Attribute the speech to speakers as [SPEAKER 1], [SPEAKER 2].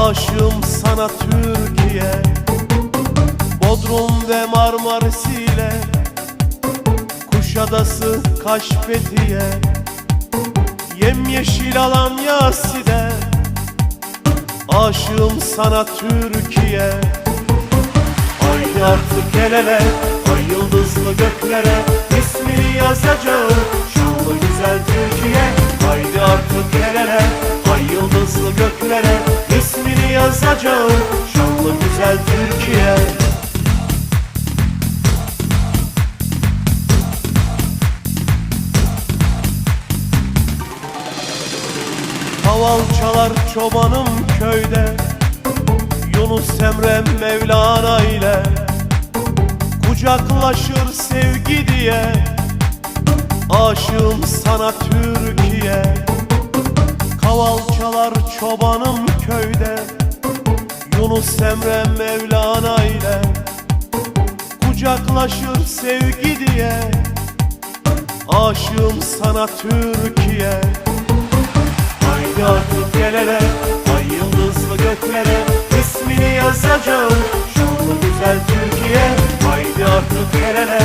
[SPEAKER 1] Aşığım sana Türkiye Bodrum ve Marmaris ile Kuşadası Kaş Fethiye Yemyeşil alan Yasi'de Aşığım sana Türkiye. Haydi artık el ele Ay yıldızlı göklere ismini yazacağım Şanlı güzel Türkiye. Haydi artık el ele Ay yıldızlı göklere yazacağım Şanlı güzel Türkiye. Kaval çalar çobanım köyde. Yunus Emre Mevlana ile. Kucaklaşır sevgi diye. Aşığım sana Türkiye. Kaval çalar çobanım köyde Yunus Emre Mevlana ile Kucaklaşır sevgi diye. Aşığım sana Türkiye. Haydi artık gel hele Ay yıldızlı göklere ismini yazacağım. Şanlı güzel Türkiye Haydi artık hele